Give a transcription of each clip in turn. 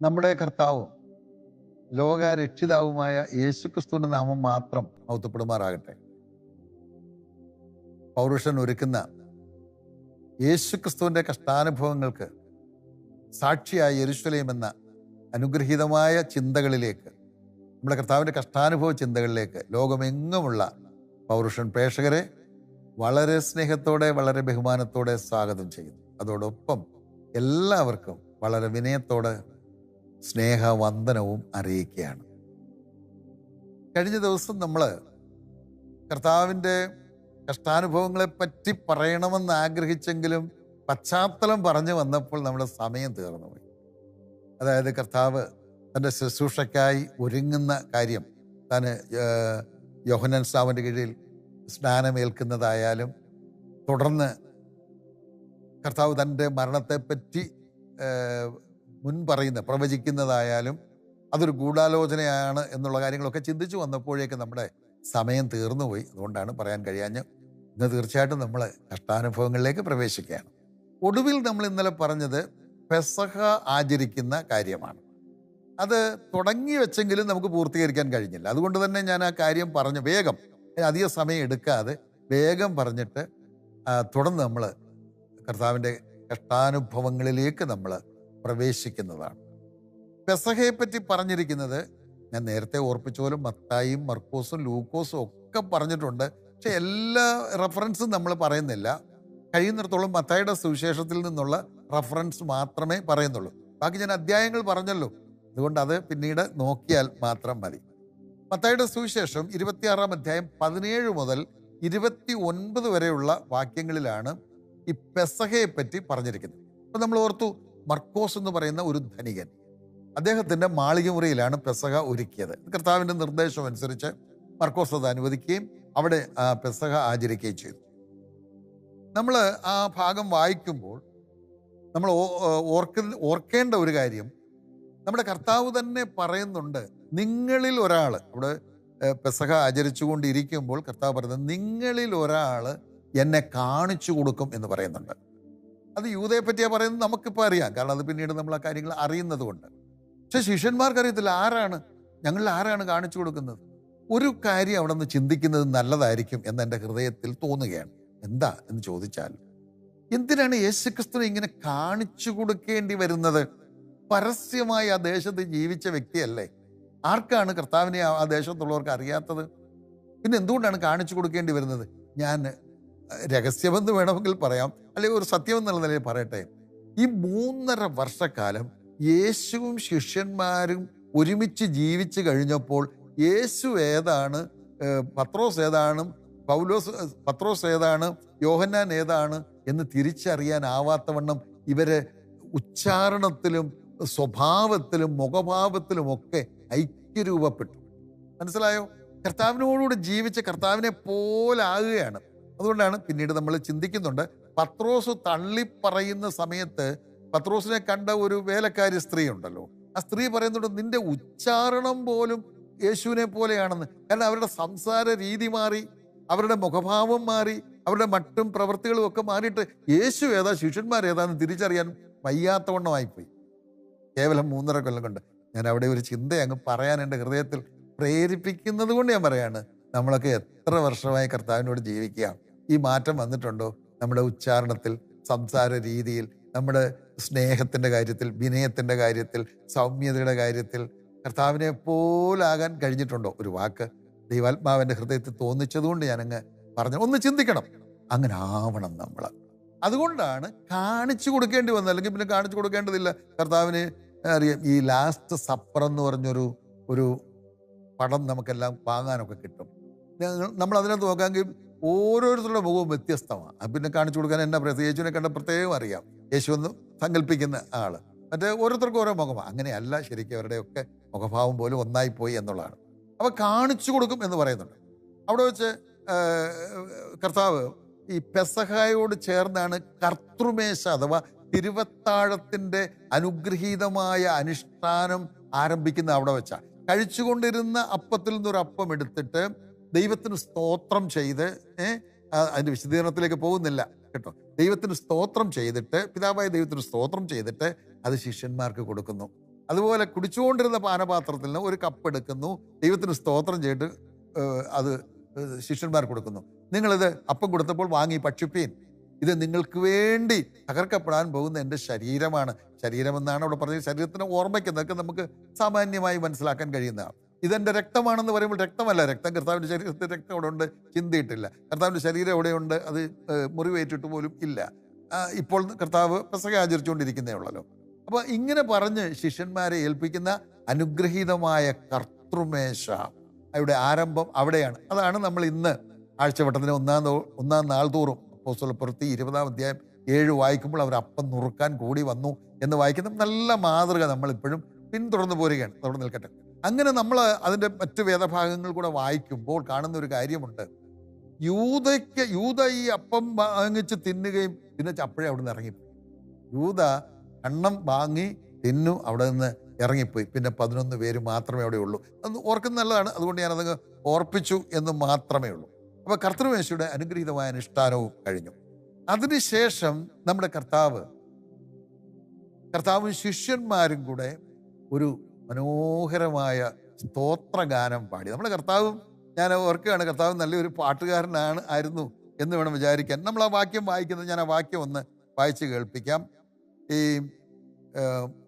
നമ്മുടെ കർത്താവും ലോക രക്ഷിതാവുമായ യേശുക്രിസ്തുവിന്റെ നാമം മാത്രം മൗത്തപ്പെടുമാറാകട്ടെ പൗരുഷൻ ഒരുക്കുന്ന യേശുക്രിസ്തുവിന്റെ കഷ്ടാനുഭവങ്ങൾക്ക് സാക്ഷിയായ യെരുശലേം എന്ന അനുഗ്രഹീതമായ ചിന്തകളിലേക്ക് നമ്മുടെ കർത്താവിന്റെ കഷ്ടാനുഭവ ചിന്തകളിലേക്ക് ലോകമെങ്ങുമുള്ള പൗരുഷൻ പ്രേക്ഷകരെ വളരെ സ്നേഹത്തോടെ വളരെ ബഹുമാനത്തോടെ സ്വാഗതം ചെയ്യുന്നു. അതോടൊപ്പം എല്ലാവർക്കും വളരെ വിനയത്തോടെ സ്നേഹവന്ദനവും അറിയിക്കുകയാണ്. കഴിഞ്ഞ ദിവസം നമ്മൾ കർത്താവിന്റെ കഷ്ടാനുഭവങ്ങളെപ്പറ്റി പറയണമെന്ന് ആഗ്രഹിച്ചെങ്കിലും പശ്ചാത്തലം പറഞ്ഞു വന്നപ്പോൾ നമ്മുടെ സമയം തീർന്നുപോയി അതായത് കർത്താവ് തന്റെ ശുശ്രൂഷയ്ക്കായി ഒരുങ്ങുന്ന കാര്യം താൻ യോഹനൻ സ്ലാവിന്റെ കീഴിൽ സ്നാനമേൽക്കുന്നതായാലും തുടർന്ന് കർത്താവ് തന്റെ മരണത്തെപ്പറ്റി മുൻ പറയുന്ന പ്രവചിക്കുന്നതായാലും അതൊരു ഗൂഢാലോചനയാണ് എന്നുള്ള കാര്യങ്ങളൊക്കെ ചിന്തിച്ചു വന്നപ്പോഴേക്ക് നമ്മുടെ സമയം തീർന്നുപോയി. അതുകൊണ്ടാണ് പറയാൻ കഴിയാഞ്ഞ് ഇന്ന് തീർച്ചയായിട്ടും നമ്മൾ കഷ്ടാനുഭവങ്ങളിലേക്ക് പ്രവേശിക്കുകയാണ്. ഒടുവിൽ നമ്മൾ ഇന്നലെ പറഞ്ഞത് പെസഹ ആചരിക്കുന്ന കാര്യമാണ്. അത് തുടങ്ങി വെച്ചെങ്കിലും നമുക്ക് പൂർത്തീകരിക്കാൻ കഴിഞ്ഞില്ല. അതുകൊണ്ട് തന്നെ ഞാൻ ആ കാര്യം പറഞ്ഞു. വേഗം അധിക സമയം എടുക്കാതെ വേഗം പറഞ്ഞിട്ട് തുടർന്ന് നമ്മൾ കർത്താവിന്റെ കഷ്ടാനുഭവങ്ങളിലേക്ക് നമ്മൾ പ്രവേശിക്കുന്നതാണ്. പെസഹയെ പറ്റി പറഞ്ഞിരിക്കുന്നത് ഞാൻ നേരത്തെ ഓർപ്പിച്ച പോലെ മത്തായും മർക്കോസും ലൂക്കോസും ഒക്കെ പറഞ്ഞിട്ടുണ്ട്. പക്ഷെ എല്ലാ റെഫറൻസും നമ്മൾ പറയുന്നില്ല. കഴിയുന്നിടത്തോളം മത്തായുടെ സുവിശേഷത്തിൽ നിന്നുള്ള റെഫറൻസ് മാത്രമേ പറയുന്നുള്ളൂ. ബാക്കി ഞാൻ അധ്യായങ്ങൾ പറഞ്ഞല്ലോ. അതുകൊണ്ട് അത് പിന്നീട് നോക്കിയാൽ മാത്രം മതി. മത്തായുടെ സുവിശേഷം ഇരുപത്തിയാറാം അധ്യായം പതിനേഴ് മുതൽ ഇരുപത്തി ഒൻപത് വരെയുള്ള വാക്യങ്ങളിലാണ് ഈ പെസഹയെ പറ്റി പറഞ്ഞിരിക്കുന്നത്. അപ്പം നമ്മൾ ഓർത്തു മർക്കോസ് എന്ന് പറയുന്ന ഒരു ധനികൻ. അദ്ദേഹത്തിന്റെ മാളികമുറിയിലാണ് പെസഹ ഒരുക്കിയത്. കർത്താവിന്റെ നിർദ്ദേശം അനുസരിച്ച് മർക്കോസ് അത് അനുവദിക്കുകയും അവിടെ പെസഹ ആചരിക്കുകയും ചെയ്തു. നമ്മൾ ആ ഭാഗം വായിക്കുമ്പോൾ നമ്മൾ ഓർക്ക ഓർക്കേണ്ട ഒരു കാര്യം നമ്മുടെ കർത്താവ് തന്നെ പറയുന്നുണ്ട് നിങ്ങളിൽ ഒരാൾ അവിടെ പെസഹ ആചരിച്ചുകൊണ്ടിരിക്കുമ്പോൾ കർത്താവ് പറയുന്നത് നിങ്ങളിൽ ഒരാൾ എന്നെ കാണിച്ചു കൊടുക്കും എന്ന് പറയുന്നുണ്ട്. അത് യൂതയെ പറ്റിയാ പറയുന്നത് നമുക്കിപ്പോൾ അറിയാം. കാരണം അത് പിന്നീട് നമ്മൾ ആ കാര്യങ്ങൾ അറിയുന്നത് കൊണ്ട് പക്ഷെ ശിഷ്യന്മാർക്ക് അറിയത്തില്ല ആരാണ്? ഞങ്ങളിൽ ആരാണ് കാണിച്ചു കൊടുക്കുന്നത്? ഒരു കാര്യം അവിടെ നിന്ന് ചിന്തിക്കുന്നത് നല്ലതായിരിക്കും എന്ന് എന്റെ ഹൃദയത്തിൽ തോന്നുകയാണ്. എന്താ എന്ന് ചോദിച്ചാൽ എന്തിനാണ് യേശുക്രിസ്തുവിനെ ഇങ്ങനെ കാണിച്ചു കൊടുക്കേണ്ടി വരുന്നത്? പരസ്യമായി ആ ദേശത്ത് ജീവിച്ച വ്യക്തിയല്ലേ? ആർക്കാണ് കർത്താവിനെ ആ- ദേശത്തുള്ളവർക്ക് അറിയാത്തത്? പിന്നെ എന്തുകൊണ്ടാണ് കാണിച്ചു കൊടുക്കേണ്ടി വരുന്നത്? ഞാൻ രഹസ്യമെന്ന് വേണമെങ്കിൽ പറയാം അല്ലെങ്കിൽ ഒരു സത്യം എന്നുള്ള നിലയിൽ പറയട്ടെ. ഈ മൂന്നര വർഷക്കാലം യേശുവും ശിഷ്യന്മാരും ഒരുമിച്ച് ജീവിച്ചു കഴിഞ്ഞപ്പോൾ യേശു ഏതാണ് പത്രോസ് ഏതാണ് പൗലോസ് പത്രോസ് ഏതാണ് യോഹന്നാൻ ഏതാണ് എന്ന് തിരിച്ചറിയാനാവാത്തവണ്ണം ഇവരെ ഉച്ചാരണത്തിലും സ്വഭാവത്തിലും മുഖഭാവത്തിലും ഒക്കെ ഐക്യരൂപപ്പെട്ടു. മനസ്സിലായോ? കർത്താവിനോടുകൂടി ജീവിച്ച കർത്താവിനെ പോലാകുകയാണ്. അതുകൊണ്ടാണ് പിന്നീട് നമ്മൾ ചിന്തിക്കുന്നുണ്ട്. പത്രോസ് തള്ളിപ്പറയുന്ന സമയത്ത് പത്രോസിനെ കണ്ട ഒരു വേലക്കാരി സ്ത്രീ ഉണ്ടല്ലോ ആ സ്ത്രീ പറയുന്നുണ്ട് നിന്റെ ഉച്ചാരണം പോലും യേശുവിനെ പോലെയാണെന്ന്. കാരണം അവരുടെ സംസാര രീതി മാറി അവരുടെ മുഖഭാവം മാറി അവരുടെ മട്ടും പ്രവൃത്തികളും ഒക്കെ മാറിയിട്ട് യേശു ഏതാ ശിഷ്യന്മാർ ഏതാന്ന് തിരിച്ചറിയാൻ വയ്യാത്തവണ്ണമായിപ്പോയി. കേവലം മൂന്നര കൊല്ലം കൊണ്ട്. ഞാൻ അവിടെ ഒരു ചിന്ത അങ്ങ് പറയാൻ എന്റെ ഹൃദയത്തിൽ പ്രേരിപ്പിക്കുന്നത് കൊണ്ട് ഞാൻ പറയാണ് നമ്മളൊക്കെ എത്ര വർഷമായി കർത്താവിനോട് ജീവിക്കുക ഈ മാറ്റം വന്നിട്ടുണ്ടോ? നമ്മുടെ ഉച്ചാരണത്തിൽ സംസാര രീതിയിൽ നമ്മുടെ സ്നേഹത്തിന്റെ കാര്യത്തിൽ വിനയത്തിന്റെ കാര്യത്തിൽ സൗമ്യതയുടെ കാര്യത്തിൽ കർത്താവിനെ പോലാകാൻ കഴിഞ്ഞിട്ടുണ്ടോ? ഒരു വാക്ക് ദൈവാത്മാവിന്റെ ഹൃദയത്തിൽ തോന്നിച്ചതുകൊണ്ട് ഞാനങ്ങ് പറഞ്ഞു. ഒന്ന് ചിന്തിക്കണം. അങ്ങനെ ആവണം നമ്മൾ അതുകൊണ്ടാണ് കാണിച്ചു കൊടുക്കേണ്ടി വന്നത്. അല്ലെങ്കിൽ പിന്നെ കാണിച്ചു കൊടുക്കേണ്ടതില്ല. കർത്താവിന് അറിയാം ഈ ലാസ്റ്റ് സപ്പർ എന്ന് പറഞ്ഞൊരു ഒരു പടം നമുക്കെല്ലാം വാങ്ങാനൊക്കെ കിട്ടും. നമ്മൾ അതിനകത്ത് നോക്കാമെങ്കിൽ ഓരോരുത്തരുടെ മുഖവും വ്യത്യസ്തമാണ്. അത് പിന്നെ കാണിച്ചു കൊടുക്കാൻ എന്നാ പറയുക യേശുവിനെ കണ്ട പ്രത്യേകം അറിയാം. യേശു എന്ന് സങ്കല്പിക്കുന്ന ആൾ. മറ്റേ ഓരോരുത്തർക്കും ഓരോ മുഖമാണ്. അങ്ങനെയല്ല ശരിക്കും അവരുടെയൊക്കെ മുഖഭാവം പോലും ഒന്നായി പോയി എന്നുള്ളതാണ്. അവ കാണിച്ചു കൊടുക്കും എന്ന് പറയുന്നുണ്ട്. അവിടെ വെച്ച് കർത്താവ് ഈ പെസഹായോട് ചേർന്നാണ് കർത്തൃമേശ അഥവാ തിരുവത്താഴത്തിന്റെ അനുഗ്രഹീതമായ അനുഷ്ഠാനം ആരംഭിക്കുന്ന അവിടെ വെച്ചാണ് കഴിച്ചുകൊണ്ടിരുന്ന അപ്പത്തിൽ നിന്നൊരു അപ്പം എടുത്തിട്ട് ദൈവത്തിന് സ്തോത്രം ചെയ്ത് അതിന്റെ വിശദീകരണത്തിലേക്ക് പോകുന്നില്ല കേട്ടോ. ദൈവത്തിന് സ്തോത്രം ചെയ്തിട്ട് പിതാവായ ദൈവത്തിന് സ്തോത്രം ചെയ്തിട്ട് അത് ശിഷ്യന്മാർക്ക് കൊടുക്കുന്നു. അതുപോലെ കുടിച്ചുകൊണ്ടിരുന്ന പാനപാത്രത്തിൽ നിന്ന് ഒരു കപ്പ് എടുക്കുന്നു ദൈവത്തിന് സ്തോത്രം ചെയ്തിട്ട് അത് ശിഷ്യന്മാർ കൊടുക്കുന്നു. നിങ്ങളിത് അപ്പം കൊടുത്തപ്പോൾ വാങ്ങി പക്ഷിപ്പീൻ ഇത് നിങ്ങൾക്ക് വേണ്ടി തകർക്കപ്പെടാൻ പോകുന്ന എന്റെ ശരീരമാണ്. ശരീരമെന്നാണ് അവിടെ പറഞ്ഞത്. ശരീരത്തിന് ഓർമ്മയ്ക്ക് നമുക്ക് സാമാന്യമായി മനസ്സിലാക്കാൻ കഴിയുന്നതാണ്. ഇതെന്റെ രക്തമാണെന്ന് പറയുമ്പോൾ രക്തമല്ല. രക്തം കർത്താവിന്റെ ശരീരത്തിൽ രക്തം അവിടെ ഉണ്ട്. ചിന്തിയിട്ടില്ല. കർത്താവിന്റെ ശരീരം എവിടെയുണ്ട് അത് മുറിവേറ്റിട്ട് പോലും ഇല്ല. ഇപ്പോൾ കർത്താവ് പ്രസംഗം ആചരിച്ചുകൊണ്ടിരിക്കുന്നേ ഉള്ളല്ലോ. അപ്പോൾ ഇങ്ങനെ പറഞ്ഞ് ശിഷ്യന്മാരെ ഏൽപ്പിക്കുന്ന അനുഗ്രഹീതമായ കർത്തൃമേശ അവിടെ ആരംഭം അവിടെയാണ്. അതാണ് നമ്മൾ ഇന്ന് ആഴ്ചവട്ടത്തിന് ഒന്നാം ഒന്നാം നാൾ തോറും പുറത്തി ഇരുപതാം അധ്യായം ഏഴ് വായിക്കുമ്പോൾ അവർ അപ്പം നുറുക്കാൻ കൂടി വന്നു എന്ന് വായിക്കുന്ന നല്ല മാതൃക നമ്മളിപ്പോഴും പിന്തുടർന്ന് പോരുകയാണ്. തുടർന്ന് നിൽക്കട്ടെ. അങ്ങനെ നമ്മൾ അതിന്റെ മറ്റ് വേദഭാഗങ്ങൾ കൂടെ വായിക്കുമ്പോൾ കാണുന്ന ഒരു കാര്യമുണ്ട്. യൂതയ്ക്ക് യൂത ഈ അപ്പം വാങ്ങിച്ച് തിന്നുകയും പിന്നെ ചപ്പഴേ അവിടെ നിന്ന് ഇറങ്ങിപ്പോയി. യൂത കണ്ണം വാങ്ങി തിന്നു അവിടെ നിന്ന് ഇറങ്ങിപ്പോയി. പിന്നെ പതിനൊന്ന് പേര് മാത്രമേ അവിടെ ഉള്ളൂ. അത് ഓർക്കുന്ന നല്ലതാണ്. അതുകൊണ്ട് ഞാനത് ഓർപ്പിച്ചു എന്ന് മാത്രമേ ഉള്ളൂ. അപ്പോൾ കർത്തൃമേശയുടെ അനുഗ്രഹീതമായ അനുഷ്ഠാനവും കഴിഞ്ഞു. അതിനുശേഷം നമ്മുടെ കർത്താവ് കർത്താവും ശിഷ്യന്മാരും കൂടെ ഒരു മനോഹരമായ സ്തോത്രഗാനം പാടി. നമ്മുടെ കർത്താവും ഞാൻ ഓർക്കുകയാണ് കർത്താവ് നല്ലൊരു പാട്ടുകാരനാണ് ആയിരുന്നു എന്ന് വേണം വിചാരിക്കാൻ. നമ്മൾ ആ വാക്യം വായിക്കുന്നത് ഞാൻ ആ വാക്യം ഒന്ന് വായിച്ച് കേൾപ്പിക്കാം. ഈ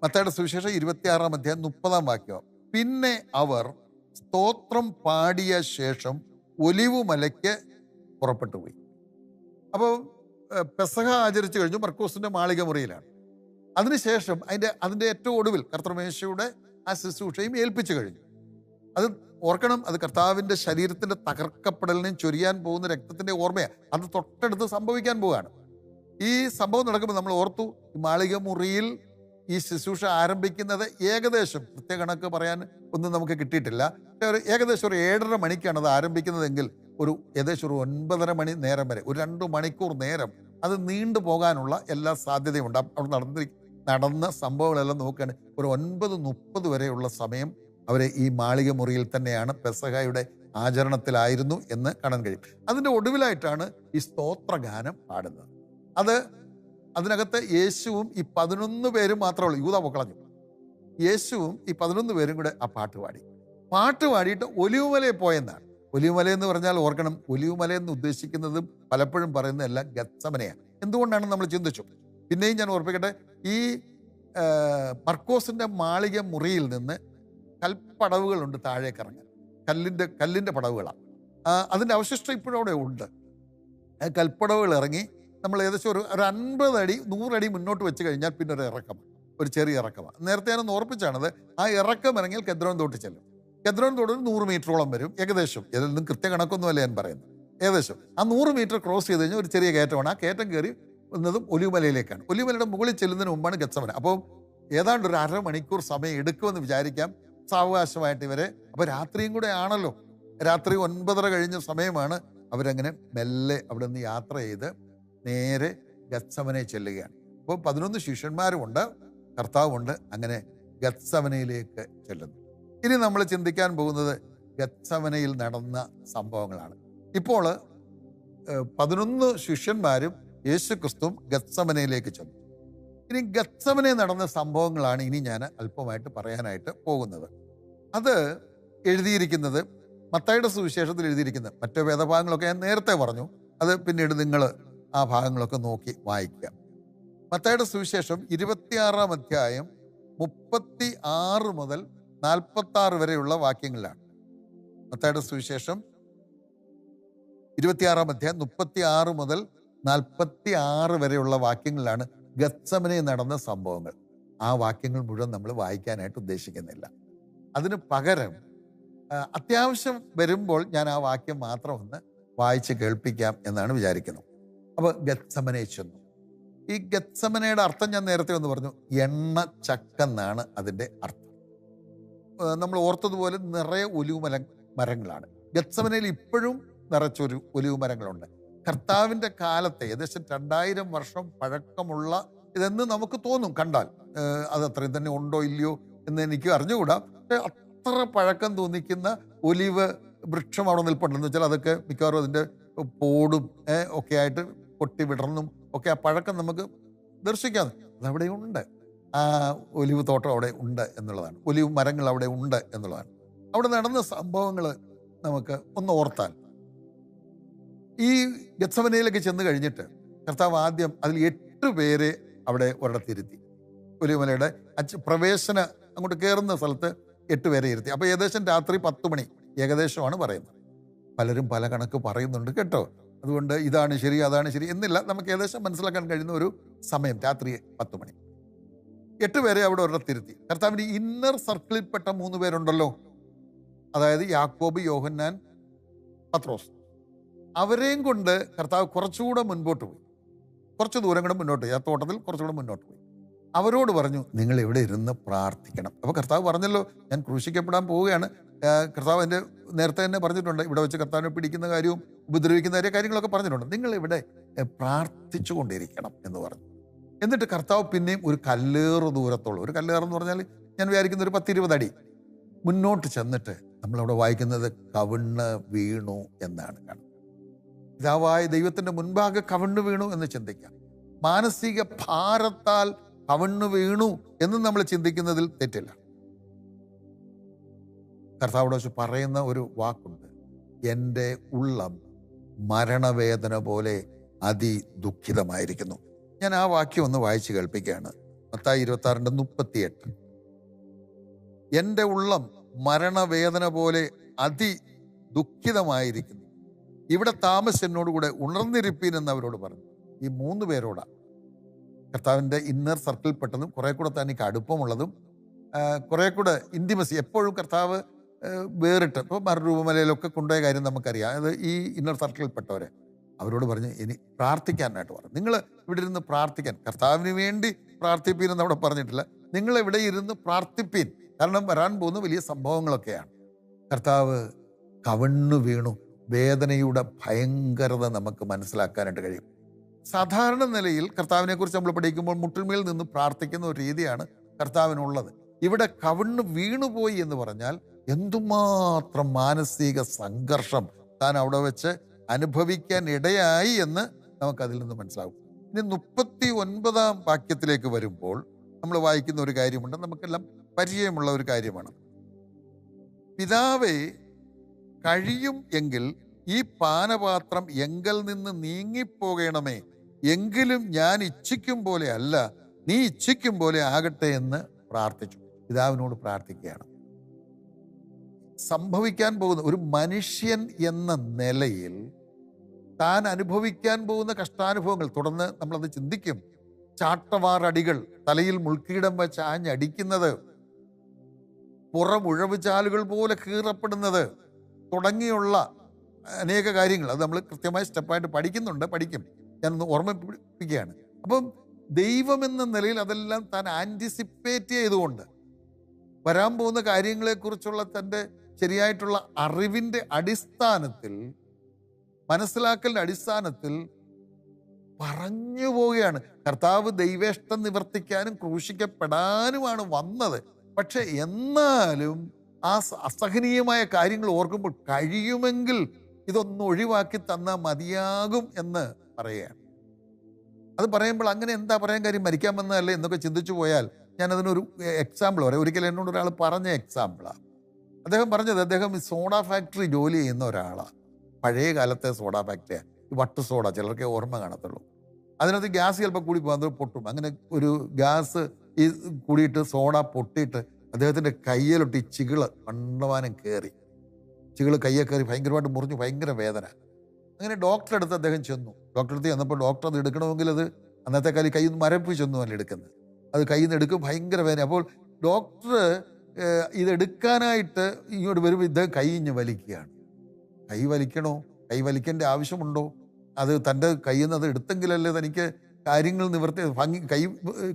മത്തയുടെ സുവിശേഷം ഇരുപത്തിയാറാം അധ്യായം മുപ്പതാം വാക്യം. പിന്നെ അവർ സ്തോത്രം പാടിയ ശേഷം ഒലിവു മലയ്ക്ക് പുറപ്പെട്ടു പോയി അപ്പോൾ പെസഹ ആചരിച്ചു കഴിഞ്ഞു മർക്കോസിന്റെ മാളിക മുറിയിലാണ് അതിനുശേഷം അതിന്റെ അതിന്റെ ഏറ്റവും ഒടുവിൽ കർത്തമേശയുടെ ആ ശുശ്രൂഷയും ഏൽപ്പിച്ചു കഴിഞ്ഞു. അത് ഓർക്കണം അത് കർത്താവിന്റെ ശരീരത്തിന്റെ തകർക്കപ്പെടലിനെയും ചൊരിയാൻ പോകുന്ന രക്തത്തിന്റെ ഓർമ്മയാണ്. അത് തൊട്ടടുത്ത് സംഭവിക്കാൻ പോവുകയാണ്. ഈ സംഭവം നടക്കുമ്പോൾ നമ്മൾ ഓർത്തു മാളിക മുറിയിൽ ഈ ശുശ്രൂഷ ആരംഭിക്കുന്നത് ഏകദേശം കൃത്യകണക്ക് പറയാൻ ഒന്നും നമുക്ക് കിട്ടിയിട്ടില്ല. ഒരു ഏകദേശം ഒരു ഏഴര മണിക്കാണ് അത് ആരംഭിക്കുന്നതെങ്കിൽ ഒരു ഏകദേശം ഒരു ഒൻപതര മണി നേരം വരെ ഒരു രണ്ട് മണിക്കൂർ നേരം അത് നീണ്ടു പോകാനുള്ള എല്ലാ സാധ്യതയും ഉണ്ട് അവിടെ നടന്നി നടന്ന സംഭവങ്ങളെല്ലാം നോക്കുകയാണ്. ഒരു ഒൻപത് മുപ്പത് വരെയുള്ള സമയം അവരെ ഈ മാളിക മുറിയിൽ തന്നെയാണ് പെസഹായുടെ ആചരണത്തിലായിരുന്നു എന്ന് കാണാൻ കഴിയും. അതിന്റെ ഒടുവിലായിട്ടാണ് ഈ സ്തോത്രഗാനം പാടുന്നത്. അത് അതിനകത്ത് യേശുവും ഈ പതിനൊന്ന് പേരും മാത്രമേ യൂത പൊക്കളഞ്ഞു യേശുവും ഈ പതിനൊന്ന് പേരും കൂടെ ആ പാട്ട് പാടി. പാട്ട് പാടിയിട്ട് ഒലിവുമലയിൽ പോയെന്നാണ്. ഒലിവുമല എന്ന് പറഞ്ഞാൽ ഓർക്കണം. ഒലിവുമല എന്ന് ഉദ്ദേശിക്കുന്നതും പലപ്പോഴും പറയുന്നതല്ല ഗത്സമനയാണ്. എന്തുകൊണ്ടാണ് നമ്മൾ ചിന്തിച്ചു? പിന്നെയും ഞാൻ ഓർപ്പിക്കട്ടെ ഈ മർക്കോസിന്റെ മാളിക മുറിയിൽ നിന്ന് കൽപ്പടവുകളുണ്ട് താഴേക്ക് ഇറങ്ങാൻ. കല്ലിന്റെ കല്ലിന്റെ പടവുകളാണ് അതിന്റെ അവശിഷ്ടം ഇപ്പോഴും അവിടെ ഉണ്ട് കൽപ്പടവുകൾ ഇറങ്ങി നമ്മൾ ഏകദേശം ഒരു ഒരു അൻപത് അടി നൂറടി മുന്നോട്ട് വെച്ച് കഴിഞ്ഞാൽ പിന്നെ ഒരു ഇറക്കം ഒരു ചെറിയ ഇറക്കമാണ്. നേരത്തെ ഞാനൊന്ന് ഓർപ്പിച്ചാണത് ആ ഇറക്കം ഇറങ്ങിയാൽ കെദ്രോൻ തോട്ട് ചെല്ലും. കെദ്രോൻ തോട് നൂറ് മീറ്ററോളം വരും ഏകദേശം. ഇതിൽ നിന്നും കൃത്യ കണക്കൊന്നുമല്ല ഞാൻ പറയുന്നത്. ഏകദേശം. ആ നൂറ് മീറ്റർ ക്രോസ് ചെയ്ത് കഴിഞ്ഞാൽ ഒരു ചെറിയ കയറ്റമാണ്. ആ കയറ്റം കയറി വന്നതും ഒലിവുമലയിലേക്കാണ്. ഒലിവുമലയുടെ മുകളിൽ ചെല്ലുന്നതിന് മുമ്പാണ് ഗച്ചമന അപ്പോൾ ഏതാണ്ട് ഒരു അരമണിക്കൂർ സമയം എടുക്കുമെന്ന് വിചാരിക്കാം. സാവകാശമായിട്ട് ഇവരെ. അപ്പോൾ രാത്രിയും കൂടെ ആണല്ലോ. രാത്രി ഒൻപതര കഴിഞ്ഞ സമയമാണ് അവരങ്ങനെ മെല്ലെ അവിടെ നിന്ന് യാത്ര ചെയ്ത് നേരെ ഗത്സമനെ ചെല്ലുകയാണ്. അപ്പോൾ പതിനൊന്ന് ശിഷ്യന്മാരുമുണ്ട് കർത്താവുമുണ്ട് അങ്ങനെ ഗത്സമനയിലേക്ക് ചെല്ലുന്നു. ഇനി നമ്മൾ ചിന്തിക്കാൻ പോകുന്നത് ഗത്സമനയിൽ നടന്ന സംഭവങ്ങളാണ്. ഇപ്പോൾ പതിനൊന്ന് ശിഷ്യന്മാരും യേശു ക്രിസ്തു ഗത്സമനയിലേക്ക് ചെന്നു. ഇനി ഗത്സമനെ നടന്ന സംഭവങ്ങളാണ് ഇനി ഞാൻ അല്പമായിട്ട് പറയാനായിട്ട് പോകുന്നത്. അത് എഴുതിയിരിക്കുന്നത് മത്തായുടെ സുവിശേഷത്തിൽ എഴുതിയിരിക്കുന്നത് മറ്റു വേദഭാഗങ്ങളൊക്കെ ഞാൻ നേരത്തെ പറഞ്ഞു. അത് പിന്നീട് നിങ്ങൾ ആ ഭാഗങ്ങളൊക്കെ നോക്കി വായിക്കുക. മത്തായുടെ സുവിശേഷം ഇരുപത്തിയാറാം അധ്യായം മുപ്പത്തി ആറ് മുതൽ നാൽപ്പത്തി ആറ് വരെയുള്ള വാക്യങ്ങളിലാണ് മത്തായുടെ സുവിശേഷം ഇരുപത്തിയാറാം അധ്യായം മുപ്പത്തി ആറ് മുതൽ നാൽപ്പത്തി ആറ് വരെയുള്ള വാക്യങ്ങളിലാണ് ഗത്സമനെ നടന്ന സംഭവങ്ങൾ. ആ വാക്യങ്ങൾ മുഴുവൻ നമ്മൾ വായിക്കാനായിട്ട് ഉദ്ദേശിക്കുന്നില്ല. അതിന് പകരം അത്യാവശ്യം വരുമ്പോൾ ഞാൻ ആ വാക്യം മാത്രം ഒന്ന് വായിച്ച് കേൾപ്പിക്കാം എന്നാണ് വിചാരിക്കുന്നത്. അപ്പോൾ ഗത്സമനെ ചെന്നു. ഈ ഗത്സമനയുടെ അർത്ഥം ഞാൻ നേരത്തെ ഒന്ന് പറഞ്ഞു. എണ്ണ ചക്കെന്നാണ് അതിന്റെ അർത്ഥം. നമ്മൾ ഓർത്തതുപോലെ നിറയെ ഒലിവുമല മരങ്ങളാണ്. ഗത്സമനയിൽ ഇപ്പോഴും നിറച്ചൊരു ഒലിവ് മരങ്ങളുണ്ട് കർത്താവിന്റെ കാലത്തെ ഏകദേശം രണ്ടായിരം വർഷം പഴക്കമുള്ള ഇതെന്ന് നമുക്ക് തോന്നും. കണ്ടാൽ അത് അത്രയും തന്നെ ഉണ്ടോ ഇല്ലയോ എന്ന് എനിക്ക് അറിഞ്ഞുകൂടാ. പക്ഷേ അത്ര പഴക്കം തോന്നിക്കുന്ന ഒലിവ് വൃക്ഷം അവിടെ നിൽപ്പുണ്ടെന്ന് വെച്ചാൽ അതൊക്കെ മിക്കവാറും അതിന്റെ പോടും ഒക്കെ ആയിട്ട് പൊട്ടി വിടർന്നും ഒക്കെ ആ പഴക്കം നമുക്ക് ദർശിക്കാം അതവിടെ ഉണ്ട്. ആ ഒലിവ് തോട്ടം അവിടെ ഉണ്ട് എന്നുള്ളതാണ്. ഒലിവ് മരങ്ങൾ അവിടെ ഉണ്ട് എന്നുള്ളതാണ്. അവിടെ നടന്ന സംഭവങ്ങൾ നമുക്ക് ഒന്ന് ഓർത്താൽ ഈ ഗത്സവനയിലൊക്കെ ചെന്ന് കഴിഞ്ഞിട്ട് കർത്താവ് ആദ്യം അതിൽ എട്ട് പേരെ അവിടെ ഒരിടത്തിരുത്തി. ഒലിമലയുടെ അച്ഛ പ്രവേശന അങ്ങോട്ട് കയറുന്ന സ്ഥലത്ത് എട്ട് പേരെ ഇരുത്തി. അപ്പോൾ ഏകദേശം രാത്രി പത്ത് മണി ഏകദേശമാണ് പറയുന്നത്. പലരും പല കണക്ക് പറയുന്നുണ്ട് കേട്ടോ. അതുകൊണ്ട് ഇതാണ് ശരി അതാണ് ശരി എന്നില്ല നമുക്ക് ഏകദേശം മനസ്സിലാക്കാൻ കഴിയുന്ന ഒരു സമയം രാത്രി പത്ത് മണി. എട്ട് പേരെ അവിടെ ഒരിടത്തിരുത്തി. കർത്താവിന്റെ ഇന്നർ സർക്കിളിൽപ്പെട്ട മൂന്ന് പേരുണ്ടല്ലോ. അതായത് യാക്കോബ് യോഹന്നാൻ പത്രോസ്. അവരെയും കൊണ്ട് കർത്താവ് കുറച്ചുകൂടെ മുൻപോട്ട് പോയി. കുറച്ച് ദൂരം കൂടെ മുന്നോട്ട് പോയി. ആ തോട്ടത്തിൽ കുറച്ചുകൂടെ മുന്നോട്ട് പോയി. അവരോട് പറഞ്ഞു നിങ്ങൾ ഇവിടെ ഇരുന്ന് പ്രാർത്ഥിക്കണം. അപ്പോൾ കർത്താവ് പറഞ്ഞല്ലോ ഞാൻ ക്രൂശിക്കപ്പെടാൻ പോവുകയാണ്. കർത്താവ് എന്റെ നേരത്തെ തന്നെ പറഞ്ഞിട്ടുണ്ട് ഇവിടെ വെച്ച് കർത്താവിനെ പിടിക്കുന്ന കാര്യവും ഉപദ്രവിക്കുന്ന കാര്യ കാര്യങ്ങളൊക്കെ പറഞ്ഞിട്ടുണ്ട്. നിങ്ങൾ ഇവിടെ പ്രാർത്ഥിച്ചു കൊണ്ടിരിക്കണം എന്ന് പറഞ്ഞു. എന്നിട്ട് കർത്താവ് പിന്നെയും ഒരു കല്ലേറ് ദൂരത്തോളം ഒരു കല്ലേറെന്ന് പറഞ്ഞാൽ ഞാൻ വിചാരിക്കുന്ന ഒരു പത്തിരുപത് അടി മുന്നോട്ട് ചെന്നിട്ട് നമ്മളവിടെ വായിക്കുന്നത് കവിണ്ണ് വീണു എന്നാണ് കാണുന്നത്. പിതാവായ ദൈവത്തിന്റെ മുൻപാകെ കവിണ്ണു വീണു എന്ന് ചിന്തിക്കാം. മാനസിക ഭാരത്താൽ കവിണ്ണു വീണു എന്ന് നമ്മൾ ചിന്തിക്കുന്നതിൽ തെറ്റില്ല. കർത്താവിടെ പറയുന്ന ഒരു വാക്കുണ്ട്. എന്റെ ഉള്ളം മരണവേദന പോലെ അതിദുഃഖിതമായിരിക്കുന്നു. ഞാൻ ആ വാക്യം ഒന്ന് വായിച്ചു കേൾപ്പിക്കുകയാണ്. മത്തായി ഇരുപത്തി ആറിന്റെ മുപ്പത്തിയെട്ട്. എന്റെ ഉള്ളം മരണവേദന പോലെ അതി ദുഃഖിതമായിരിക്കുന്നു ഇവിടെ താമസനോടുകൂടെ ഉണർന്നിരിപ്പീൻ എന്ന് അവരോട് പറഞ്ഞു. ഈ മൂന്ന് പേരോടാ. കർത്താവിന്റെ ഇന്നർ സർക്കിൾപ്പെട്ടതും കുറെ കൂടെ തനിക്ക് അടുപ്പമുള്ളതും കുറേ കൂടെ ഇന്റിമസി എപ്പോഴും കർത്താവ് വേറിട്ട്. ഇപ്പോൾ മറുരൂപമലയിലൊക്കെ കൊണ്ടുപോയ കാര്യം നമുക്കറിയാം. അത് ഈ ഇന്നർ സർക്കിളിൽപ്പെട്ടവരെ അവരോട് പറഞ്ഞു ഇനി പ്രാർത്ഥിക്കാനായിട്ട് പറഞ്ഞു. നിങ്ങൾ ഇവിടെ ഇരുന്ന് പ്രാർത്ഥിക്കാൻ. കർത്താവിന് വേണ്ടി പ്രാർത്ഥിപ്പീൻ എന്ന് അവിടെ പറഞ്ഞിട്ടില്ല. നിങ്ങൾ ഇവിടെ ഇരുന്ന് പ്രാർത്ഥിപ്പീൻ. കാരണം വരാൻ പോകുന്ന വലിയ സംഭവങ്ങളൊക്കെയാണ്. കർത്താവ് കവണ്ണു വീണു. വേദനയുടെ ഭയങ്കരത നമുക്ക് മനസ്സിലാക്കാനായിട്ട് കഴിയും. സാധാരണ നിലയിൽ കർത്താവിനെക്കുറിച്ച് നമ്മൾ പഠിക്കുമ്പോൾ മുട്ടിന്മേൽ നിന്ന് പ്രാർത്ഥിക്കുന്ന ഒരു രീതിയാണ് കർത്താവിനുള്ളത്. ഇവിടെ കവിണ്ണ് വീണുപോയി എന്ന് പറഞ്ഞാൽ എന്തുമാത്രം മാനസിക സംഘർഷം താൻ അവിടെ വെച്ച് അനുഭവിക്കാൻ ഇടയായി എന്ന് നമുക്കതിൽ നിന്ന് മനസ്സിലാവും. ഇനി മുപ്പത്തി ഒൻപതാം വാക്യത്തിലേക്ക് വരുമ്പോൾ നമ്മൾ വായിക്കുന്ന ഒരു കാര്യമുണ്ട്. നമുക്കെല്ലാം പരിചയമുള്ള ഒരു കാര്യമാണ്. പിതാവേ കഴിയും എങ്കിൽ ഈ പാനപാത്രം എങ്കിൽ നിന്ന് നീങ്ങിപ്പോകണമേ. എങ്കിലും ഞാൻ ഇച്ഛിക്കും പോലെ അല്ല നീ ഇച്ഛിക്കും പോലെ ആകട്ടെ എന്ന് പ്രാർത്ഥിച്ചു. പിതാവിനോട് പ്രാർത്ഥിക്കുകയാണ്. സംഭവിക്കാൻ പോകുന്ന ഒരു മനുഷ്യൻ എന്ന നിലയിൽ താൻ അനുഭവിക്കാൻ പോകുന്ന കഷ്ടാനുഭവങ്ങൾ തുടർന്ന് നമ്മളത് ചിന്തിക്കും. ചാട്ടവാറടികൾ തലയിൽ മുൾക്കീടം വെച്ച് ആഞ്ഞടിക്കുന്നത് ചാലുകൾ പോലെ കീറപ്പെടുന്നത് തുടങ്ങിയുള്ള അനേക കാര്യങ്ങൾ. അത് നമ്മൾ കൃത്യമായി സ്റ്റെപ്പായിട്ട് പഠിക്കുന്നുണ്ട് പഠിക്കും. ഞാനൊന്ന് ഓർമ്മിപ്പിക്കുകയാണ് അപ്പം ദൈവം എന്ന നിലയിൽ അതെല്ലാം താൻ ആന്റിസിപ്പേറ്റ് ചെയ്തുകൊണ്ട് വരാൻ പോകുന്ന കാര്യങ്ങളെക്കുറിച്ചുള്ള തന്റെ ശരിയായിട്ടുള്ള അറിവിന്റെ അടിസ്ഥാനത്തിൽ മനസ്സിലാക്കലിന്റെ അടിസ്ഥാനത്തിൽ പറഞ്ഞു പോവുകയാണ്. കർത്താവ് ദൈവേഷ്ടം നിവർത്തിക്കാനും ക്രൂശിക്കപ്പെടാനുമാണ് വന്നത്. പക്ഷെ എന്നാലും ആ അസഹനീയമായ കാര്യങ്ങൾ ഓർക്കുമ്പോൾ കഴിയുമെങ്കിൽ ഇതൊന്ന് ഒഴിവാക്കി തന്നാൽ മതിയാകും എന്ന് പറയുകയാണ്. അത് പറയുമ്പോൾ അങ്ങനെ എന്താ പറയാൻ കാര്യം? മരിക്കാൻ വന്നതല്ലേ എന്നൊക്കെ ചിന്തിച്ചു പോയാൽ ഞാൻ അതിനൊരു എക്സാമ്പിൾ പറയാം. ഒരിക്കൽ എന്നോട് ഒരാൾ പറഞ്ഞ എക്സാമ്പിളാണ് അദ്ദേഹം പറഞ്ഞത് അദ്ദേഹം ഈ സോഡ ഫാക്ടറി ജോലി ചെയ്യുന്ന ഒരാളാണ് പഴയ കാലത്തെ സോഡ ഫാക്ടറിയാണ് ഈ വട്ട് സോഡ ചിലർക്ക് ഓർമ്മ കാണത്തുള്ളൂ. അതിനകത്ത് ഗ്യാസ് ചിലപ്പോൾ കൂടി പോകാൻ പൊട്ടും. അങ്ങനെ ഒരു ഗ്യാസ് ഈ കൂടിയിട്ട് സോഡ പൊട്ടിയിട്ട് അദ്ദേഹത്തിന്റെ കയ്യിലൊട്ടി ചികിൾ കണ്ടവാനം കയറി. ചികിൾ കയ്യെ കയറി ഭയങ്കരമായിട്ട് മുറിഞ്ഞു ഭയങ്കര വേദന. അങ്ങനെ ഡോക്ടറെ അടുത്ത് അദ്ദേഹം ചെന്നു. ഡോക്ടറെ അടുത്ത് ചെന്നപ്പോൾ ഡോക്ടർ അത് എടുക്കണമെങ്കിൽ അത് അന്നത്തെ കാലം കയ്യിൽ നിന്ന് ചെന്നു അല്ല എടുക്കുന്നത്. അത് കയ്യിൽ നിന്ന് എടുക്കും ഭയങ്കര വേദന. അപ്പോൾ ഡോക്ടർ ഇതെടുക്കാനായിട്ട് ഇങ്ങോട്ട് വരുമ്പോൾ ഇദ്ദേഹം കൈ ഇഞ്ഞ് വലിക്കുകയാണ്. കൈ വലിക്കണോ? കൈ വലിക്കേണ്ട ആവശ്യമുണ്ടോ? അത് തന്റെ കയ്യിൽ നിന്ന് അത് എടുത്തെങ്കിലല്ലേ തനിക്ക് കാര്യങ്ങൾ നിവർത്തി ഭംഗി കൈ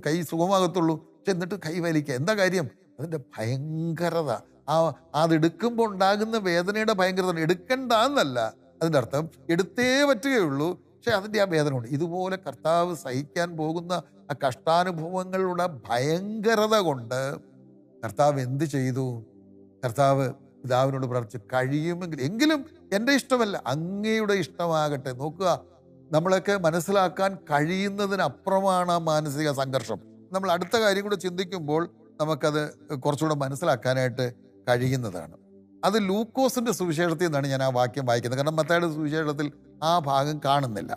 കൈ സുഖമാകത്തുള്ളൂ. പക്ഷെ എന്നിട്ട് കൈ വലിക്കുക. എന്താ കാര്യം? അതിന്റെ ഭയങ്കരത. ആ അതെടുക്കുമ്പോൾ ഉണ്ടാകുന്ന വേദനയുടെ ഭയങ്കരത എടുക്കണ്ട എന്നല്ല അതിന്റെ അർത്ഥം എടുത്തേ പറ്റുകയുള്ളൂ. പക്ഷെ അതിന്റെ ആ വേദന ഉണ്ട്. ഇതുപോലെ കർത്താവ് സഹിക്കാൻ പോകുന്ന ആ കഷ്ടാനുഭവങ്ങളുടെ ഭയങ്കരത കൊണ്ട് കർത്താവ് എന്ത് ചെയ്തു? കർത്താവ് പിതാവിനോട് പ്രാർത്ഥിച്ചു കഴിയുമെങ്കിൽ എങ്കിലും എന്റെ ഇഷ്ടമല്ല. അങ്ങയുടെ ഇഷ്ടമാകട്ടെ. നോക്കുക നമ്മളൊക്കെ മനസ്സിലാക്കാൻ കഴിയുന്നതിനപ്പുറമാണ് ആ മാനസിക സംഘർഷം. നമ്മൾ അടുത്ത കാര്യം കൂടെ ചിന്തിക്കുമ്പോൾ നമുക്കത് കുറച്ചുകൂടെ മനസ്സിലാക്കാനായിട്ട് കഴിയുന്നതാണ്. അത് ലൂക്കോസിന്റെ സുവിശേഷത്തിൽ നിന്നാണ് ഞാൻ ആ വാക്യം വായിക്കുന്നത്. കാരണം മത്തായുടെ സുവിശേഷത്തിൽ ആ ഭാഗം കാണുന്നില്ല.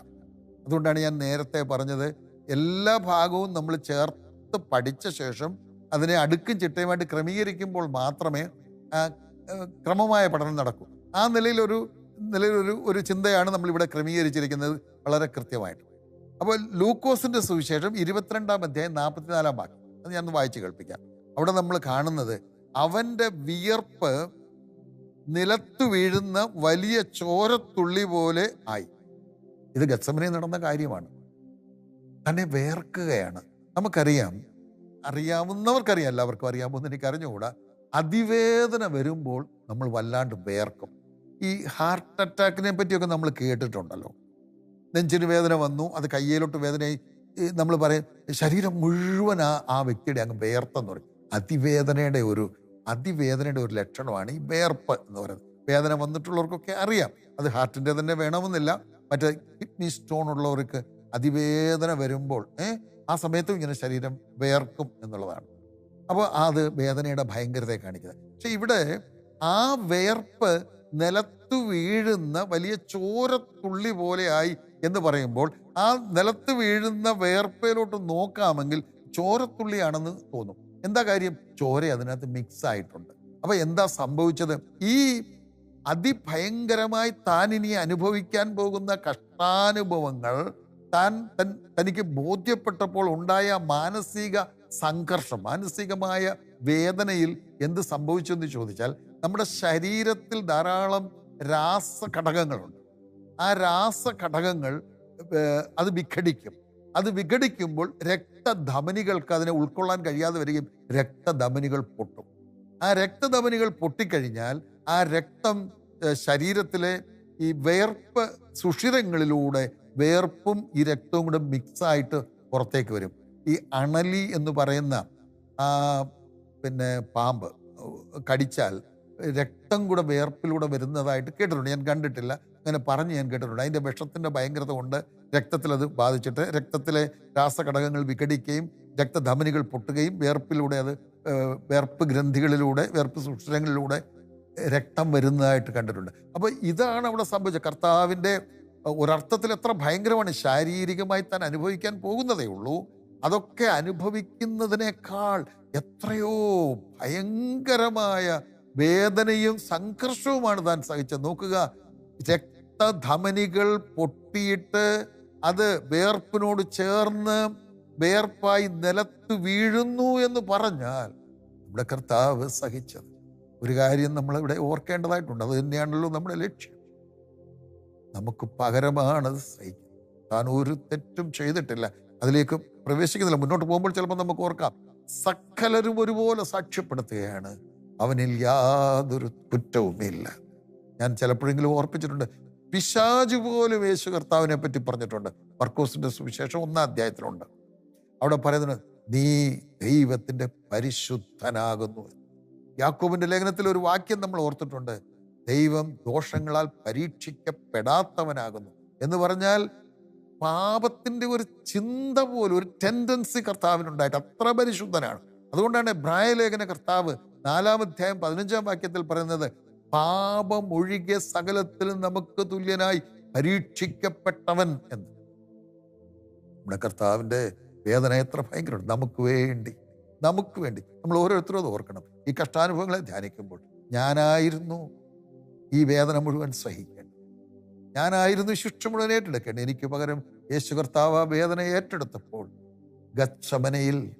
അതുകൊണ്ടാണ് ഞാൻ നേരത്തെ പറഞ്ഞത് എല്ലാ ഭാഗവും നമ്മൾ ചേർത്ത് പഠിച്ച ശേഷം അതിനെ അടുക്കും ചിട്ടയുമായിട്ട് ക്രമീകരിക്കുമ്പോൾ മാത്രമേ ക്രമമായ പഠനം നടക്കൂ. ആ നിലയിലൊരു നിലയിലൊരു ഒരു ചിന്തയാണ് നമ്മളിവിടെ ക്രമീകരിച്ചിരിക്കുന്നത് വളരെ കൃത്യമായിട്ട്. അപ്പോൾ ലൂക്കോസിന്റെ സുവിശേഷം ഇരുപത്തിരണ്ടാം അധ്യായം നാൽപ്പത്തിനാലാം വാക്യം. അത് ഞാൻ വായിച്ച് കേൾപ്പിക്കാം. അവിടെ നമ്മൾ കാണുന്നത് അവന്റെ വിയർപ്പ് നിലത്തു വീഴുന്ന വലിയ ചോരത്തുള്ളി പോലെ ആയി. ഇത് ഗത്സമനെ നടന്ന കാര്യമാണ്. തന്നെ വേർക്കുകയാണ്. നമുക്കറിയാം. അറിയാവുന്നവർക്കറിയാം. എല്ലാവർക്കും അറിയാമെന്ന് എനിക്ക് അറിഞ്ഞുകൂടാ. അതിവേദന വരുമ്പോൾ നമ്മൾ വല്ലാണ്ട് വേർക്കും. ഈ ഹാർട്ട് അറ്റാക്കിനെ പറ്റിയൊക്കെ നമ്മൾ കേട്ടിട്ടുണ്ടല്ലോ. നെഞ്ചിന് വേദന വന്നു അത് കയ്യിലോട്ട് വേദനയായി. നമ്മൾ പറയും ശരീരം മുഴുവൻ ആ ആ വ്യക്തിയുടെ അങ്ങ് വേർത്തെന്ന് പറയും. അതിവേദനയുടെ ഒരു അതിവേദനയുടെ ഒരു ലക്ഷണമാണ് ഈ വേർപ്പ് എന്ന് പറയുന്നത്. വേദന വന്നിട്ടുള്ളവർക്കൊക്കെ അറിയാം. അത് ഹാർട്ടിന്റെ തന്നെ വേണമെന്നില്ല. മറ്റേ കിഡ്നി സ്റ്റോൺ ഉള്ളവർക്ക് അതിവേദന വരുമ്പോൾ ആ സമയത്തും ഇങ്ങനെ ശരീരം വേർക്കും എന്നുള്ളതാണ്. അപ്പോൾ അത് വേദനയുടെ ഭയങ്കരതയെ കാണിക്കുന്നത്. പക്ഷെ ഇവിടെ ആ വേർപ്പ് നിലത്തു വീഴുന്ന വലിയ ചോരത്തുള്ളി പോലെയായി എന്ന് പറയുമ്പോൾ ആ നിലത്ത് വീഴുന്ന വേർപ്പയിലോട്ട് നോക്കാമെങ്കിൽ ചോരത്തുള്ളിയാണെന്ന് തോന്നും. എന്താ കാര്യം? ചോര അതിനകത്ത് മിക്സ് ആയിട്ടുണ്ട്. അപ്പൊ എന്താ സംഭവിച്ചത്? ഈ അതിഭയങ്കരമായി താൻ ഇനി അനുഭവിക്കാൻ പോകുന്ന കഷ്ടാനുഭവങ്ങൾ താൻ തൻ തനിക്ക് ബോധ്യപ്പെട്ടപ്പോൾ ഉണ്ടായ മാനസിക സംഘർഷം മാനസികമായ വേദനയിൽ എന്ത് സംഭവിച്ചു എന്ന് ചോദിച്ചാൽ നമ്മുടെ ശരീരത്തിൽ ധാരാളം രാസഘടകങ്ങളുണ്ട്. ആ രാസഘടകങ്ങൾ അത് വിഘടിക്കും. അത് വിഘടിക്കുമ്പോൾ രക്തധമനികൾക്ക് അതിനെ ഉൾക്കൊള്ളാൻ കഴിയാതെ വരികയും രക്തധമനികൾ പൊട്ടും. ആ രക്തധമനികൾ പൊട്ടിക്കഴിഞ്ഞാൽ ആ രക്തം ശരീരത്തിലെ ഈ വേർപ്പ് സുഷിരങ്ങളിലൂടെ വേർപ്പും ഈ രക്തവും കൂടെ മിക്സായിട്ട് പുറത്തേക്ക് വരും. ഈ അണലി എന്ന് പറയുന്ന ആ പിന്നെ പാമ്പ് കടിച്ചാൽ രക്തം കൂടെ വേർപ്പിലൂടെ വരുന്നതായിട്ട് കേട്ടിട്ടുണ്ട്. ഞാൻ കണ്ടിട്ടില്ല. അങ്ങനെ പറഞ്ഞ് ഞാൻ കേട്ടിട്ടുണ്ട്. അതിന്റെ വിഷത്തിന്റെ ഭയങ്കരത കൊണ്ട് രക്തത്തിൽ അത് ബാധിച്ചിട്ട് രക്തത്തിലെ രാസഘടകങ്ങൾ വിഘടിക്കുകയും രക്തധമനികൾ പൊട്ടുകയും വേർപ്പിലൂടെ അത് വേർപ്പ് ഗ്രന്ഥികളിലൂടെ വേർപ്പ് സുഷിരങ്ങളിലൂടെ രക്തം വരുന്നതായിട്ട് കണ്ടിട്ടുണ്ട്. അപ്പോൾ ഇതാണ് അവിടെ സംഭവിച്ചത്. കർത്താവിന്റെ ഒരർത്ഥത്തിൽ എത്ര ഭയങ്കരമാണ്. ശാരീരികമായി താൻ അനുഭവിക്കാൻ പോകുന്നതേ ഉള്ളൂ. അതൊക്കെ അനുഭവിക്കുന്നതിനേക്കാൾ എത്രയോ ഭയങ്കരമായ വേദനയും സംഘർഷവുമാണ് താൻ സഹിച്ചത്. നോക്കുക രക്തധമനികൾ പൊട്ടിയിട്ട് അത് വേർപ്പിനോട് ചേർന്ന് വേർപ്പായി നിലത്ത് വീഴുന്നു എന്ന് പറഞ്ഞാൽ നമ്മുടെ കർത്താവ് സഹിച്ചത്. ഒരു കാര്യം നമ്മളിവിടെ ഓർക്കേണ്ടതായിട്ടുണ്ട്. അത് തന്നെയാണല്ലോ നമ്മുടെ ലക്ഷ്യം. നമുക്ക് പകരമാണ് അത് സഹിക്കുന്നത്. താൻ ഒരു തെറ്റും ചെയ്തിട്ടില്ല. അതിലേക്ക് പ്രവേശിക്കുന്നില്ല. മുന്നോട്ട് പോകുമ്പോൾ ചിലപ്പോൾ നമുക്ക് ഓർക്കാം. സക്കലരും ഒരുപോലെ സാക്ഷ്യപ്പെടുത്തുകയാണ്. അവനിൽ യാതൊരു കുറ്റവുമില്ല. ഞാൻ ചിലപ്പോഴെങ്കിലും ഓർപ്പിച്ചിട്ടുണ്ട്. പിശാജ് പോലും യേശു കർത്താവിനെ പറ്റി പറഞ്ഞിട്ടുണ്ട്. മർക്കോസിന്റെ സുവിശേഷം ഒന്നാം അധ്യായത്തിലുണ്ട്. അവിടെ പറയുന്നത് നീ ദൈവത്തിന്റെ പരിശുദ്ധനാകുന്നു യാക്കോബിന്റെ ലേഖനത്തിൽ ഒരു വാക്യം നമ്മൾ ഓർത്തിട്ടുണ്ട്. ദൈവം ദോഷങ്ങളാൽ പരീക്ഷിക്കപ്പെടാത്തവനാകുന്നു. എന്ന് പറഞ്ഞാൽ പാപത്തിന്റെ ഒരു ചിന്ത പോലും ഒരു ടെൻഡൻസി കർത്താവിനുണ്ടായിട്ട് അത്ര പരിശുദ്ധനാണ്. അതുകൊണ്ടാണ് ബ്രായലേഖന കർത്താവ് നാലാം അധ്യായം പതിനഞ്ചാം വാക്യത്തിൽ പറയുന്നത് പാപം ഒഴികെ സകലത്തിലും നമുക്ക് തുല്യനായി പരീക്ഷിക്കപ്പെട്ടവൻ എന്ന്. നമ്മുടെ കർത്താവിന്റെ വേദന എത്ര ഭയങ്കരമുണ്ട്. നമുക്ക് വേണ്ടി നമുക്ക് വേണ്ടി. നമ്മൾ ഓരോരുത്തരും അത് ഓർക്കണം. ഈ കഷ്ടാനുഭവങ്ങളെ ധ്യാനിക്കുമ്പോൾ ഞാനായിരുന്നു ഈ വേദന മുഴുവൻ സഹിക്കേണ്ടത്. ഞാനായിരുന്നു ശിക്ഷ മുഴുവൻ ഏറ്റെടുക്കേണ്ടത്. എനിക്ക് പകരം യേശു കർത്താവ് ആ വേദന ഏറ്റെടുത്തപ്പോൾ ഗച്ഛമനയിൽ